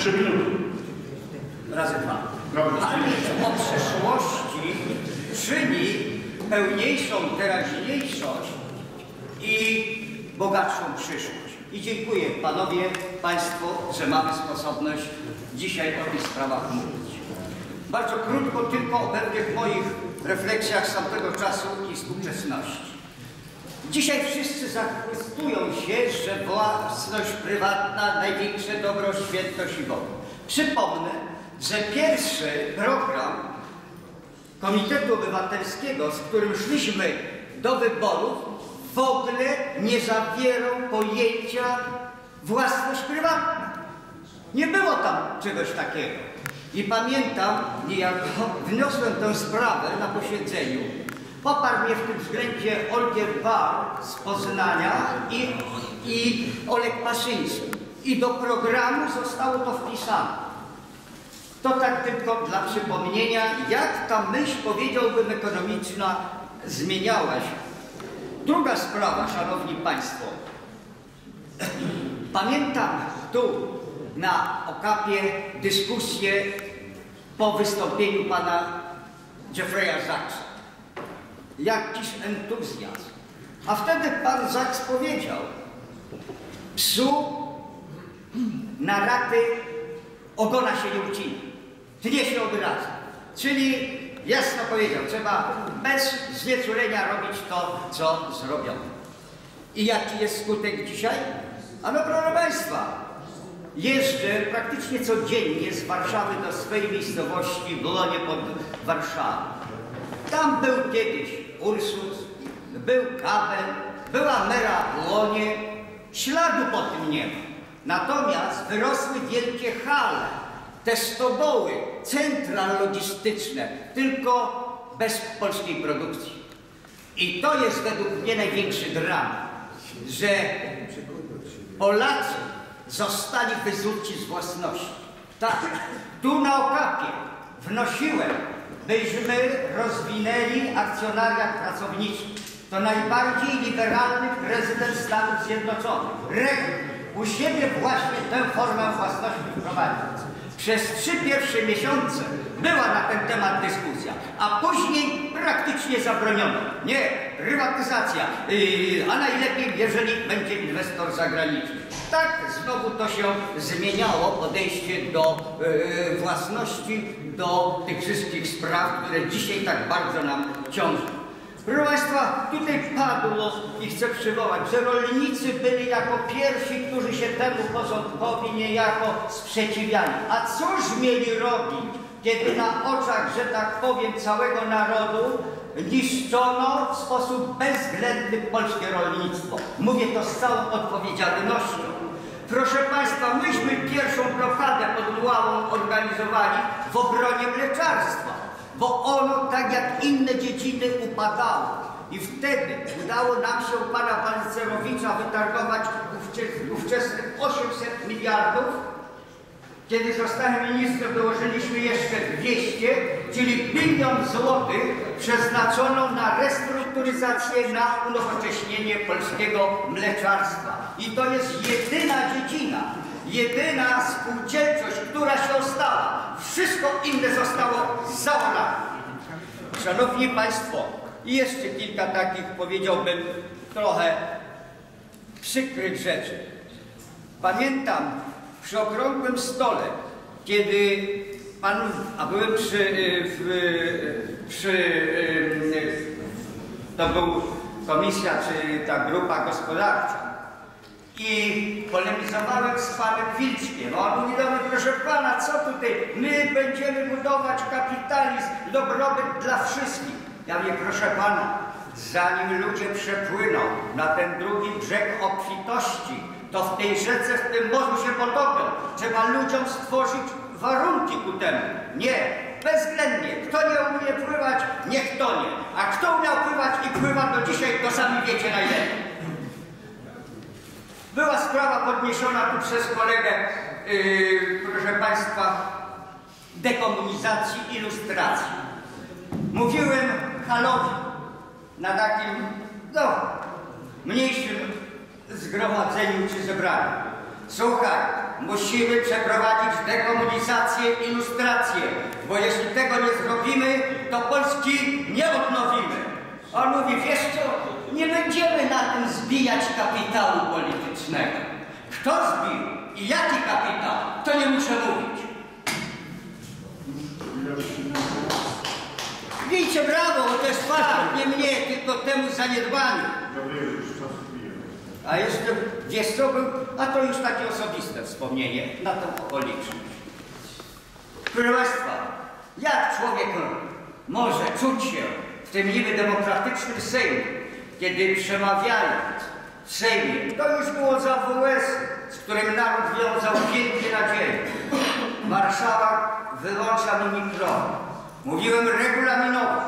Trzy minuty. razy dwa. Pamięć o przeszłości czyni pełniejszą teraźniejszość i bogatszą przyszłość. I dziękuję Panowie, Państwu, że mamy sposobność dzisiaj o tych sprawach mówić. Bardzo krótko tylko o pewnych moich refleksjach z tamtego czasu i współczesności. Dzisiaj wszyscy zachwystują się, że własność prywatna największe dobro, świętość i wolność. Przypomnę, że pierwszy program Komitetu Obywatelskiego, z którym szliśmy do wyborów, w ogóle nie zawierał pojęcia własność prywatna. Nie było tam czegoś takiego. I pamiętam, niejako wniosłem tę sprawę na posiedzeniu. Poparł mnie w tym względzie Olgier Bar z Poznania i, i Olek Paszyński. I do programu zostało to wpisane. To tak tylko dla przypomnienia, jak ta myśl, powiedziałbym, ekonomiczna zmieniała się. Druga sprawa, Szanowni Państwo. Pamiętam tu na okapie dyskusję po wystąpieniu pana Jeffrey'a Zacksa. Jakiś entuzjazm. A wtedy pan Zaks powiedział, psu na raty ogona się nie ucina. Tnie się od razu. Czyli jasno powiedział, trzeba bez znieczulenia robić to, co zrobiono. I jaki jest skutek dzisiaj? Ano proszę Państwa, jeżdżę praktycznie codziennie z Warszawy do swojej miejscowości Blonie pod Warszawą. Tam był kiedyś Ursus, był Kabel, była Mera w Lonie, śladu po tym nie ma. Natomiast wyrosły wielkie hale, te stodoły, centra logistyczne, tylko bez polskiej produkcji. I to jest według mnie największy dramat, że Polacy zostali wyzuci z własności. Tak, tu na okapie wnosiłem, byśmy rozwinęli akcjonariat pracowniczy. To najbardziej liberalny prezydent Stanów Zjednoczonych. Reagan u siebie właśnie tę formę własności wprowadził. Przez trzy pierwsze miesiące była na ten temat dyskusja, a później praktycznie zabroniono. Nie, prywatyzacja, yy, a najlepiej, jeżeli będzie inwestor zagraniczny. Tak znowu to się zmieniało, podejście do yy, własności, do tych wszystkich spraw, które dzisiaj tak bardzo nam ciążą. Proszę Państwa, tutaj padło i chcę przywołać, że rolnicy byli jako pierwsi, którzy się temu porządkowi niejako sprzeciwiali. A cóż mieli robić, kiedy na oczach, że tak powiem, całego narodu niszczono w sposób bezwzględny polskie rolnictwo? Mówię to z całą odpowiedzialnością. Proszę Państwa, myśmy pierwszą blokadę pod Ławą organizowali w obronie mleczarstwa bo ono, tak jak inne dziedziny, upadało. I wtedy udało nam się u pana Pancerowicza wytargować ówczesnych 800 miliardów. Kiedy zostałem ministrem, dołożyliśmy jeszcze 200, czyli bilion złotych przeznaczono na restrukturyzację, na unowocześnienie polskiego mleczarstwa. I to jest jedyna dziedzina, jedyna spółdzielczość, która się ostała. Wszystko inne zostało załamane. Szanowni Państwo, jeszcze kilka takich, powiedziałbym, trochę przykrych rzeczy. Pamiętam przy okrągłym stole, kiedy pan, a byłem przy, w, przy to był komisja, czy ta grupa gospodarcza, i polemizowałem z panem Wilczkiem. On mówi do mnie, proszę pana, co tutaj? My będziemy budować kapitalizm, dobrobyt dla wszystkich. Ja mówię, proszę pana, zanim ludzie przepłyną na ten drugi brzeg obfitości, to w tej rzece, w tym morzu się potopią. Trzeba ludziom stworzyć warunki ku temu. Nie, bezwzględnie. Kto nie umie pływać, niech tonie. A kto umiał pływać i pływa do dzisiaj, to sami wiecie najlepiej. Była sprawa podniesiona tu przez kolegę, yy, proszę Państwa, dekomunizacji, ilustracji. Mówiłem Halowi na takim, no, mniejszym zgromadzeniu czy zebraniu. Słuchaj, musimy przeprowadzić dekomunizację i lustrację, bo jeśli tego nie zrobimy, to Polski nie odnowimy. On mówi, wiesz co, nie będziemy na tym zbijać kapitału politycznego. Kto zbił i jaki kapitał, to nie muszę mówić. Bijcie brawo, bo to jest fakt, nie mnie, tylko temu zaniedbaniu. Gabriel, już czas bije. A jeszcze, wiesz co był? A to już takie osobiste wspomnienie na tą okoliczność. Proszę Państwa, jak człowiek może czuć się w tym niby demokratycznym Sejmie, kiedy przemawiając w Sejmie, to już było za WS, z którym naród wiązał wielkie nadzieje. Marszałek wyłącza mi mikrofon. Mówiłem regulaminowo,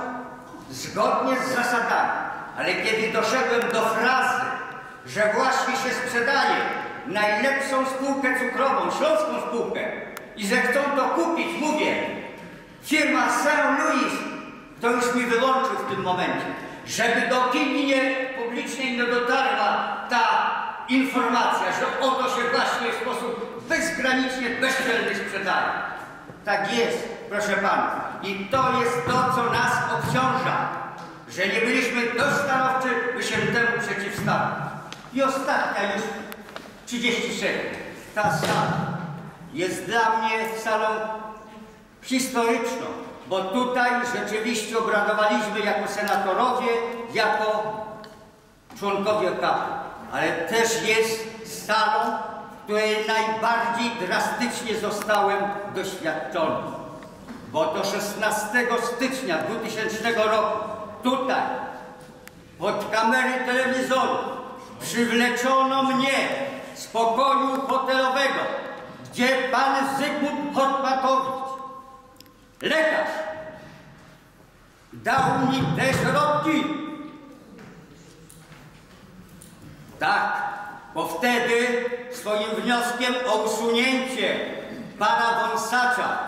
zgodnie z zasadami, ale kiedy doszedłem do frazy, że właśnie się sprzedaje najlepszą spółkę cukrową, śląską spółkę i że chcą to kupić, mówię, firma Saint Louis, to już mi wyłączył w tym momencie, żeby do opinii publicznej nie dotarła ta informacja, że oto się właśnie w sposób bezgranicznie bezczelny sprzedaje. Tak jest, proszę pana. I to jest to, co nas obciąża, że nie byliśmy dość stanowczy, by się temu przeciwstawić. I ostatnia już 30 sekund. Ta sala jest dla mnie salą historyczną, bo tutaj rzeczywiście obradowaliśmy jako senatorowie, jako członkowie KAP, ale też jest salą, w której najbardziej drastycznie zostałem doświadczony. Bo to 16 stycznia 2000 roku tutaj pod kamery telewizoru przywleczono mnie z pokoju hotelowego, gdzie pan Zygmunt Hortmatowicz, lekarz, dał mi te środki. Tak, bo wtedy swoim wnioskiem o usunięcie pana Wąsacza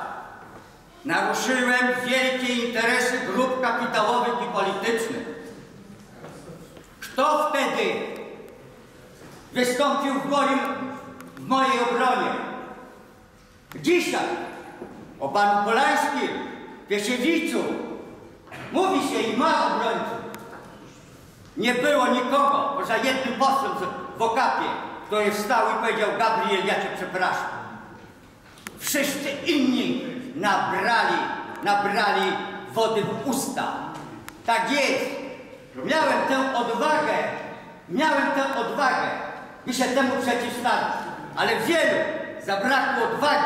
naruszyłem wielkie interesy grup kapitałowych i politycznych. Kto wtedy wystąpił w, moim, w mojej obronie? Dzisiaj o panu Polańskim, Piesiewiczu, mówi się i ma obrońców. Nie było nikogo poza jednym posłem w okapie, który wstał i powiedział Gabriel, ja cię przepraszam. Wszyscy inni nabrali, nabrali wody w usta. Tak jest. Miałem tę odwagę, miałem tę odwagę, by się temu przeciwstawić. Ale wielu zabrakło odwagi,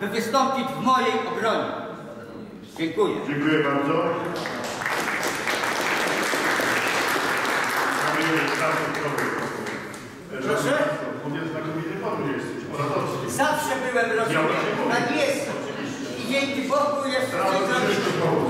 by wystąpić w mojej obronie. Dziękuję. Dziękuję bardzo. Proszę? Zawsze byłem rozumiany. Tak jest. I dzięki Bogu Teraz coś.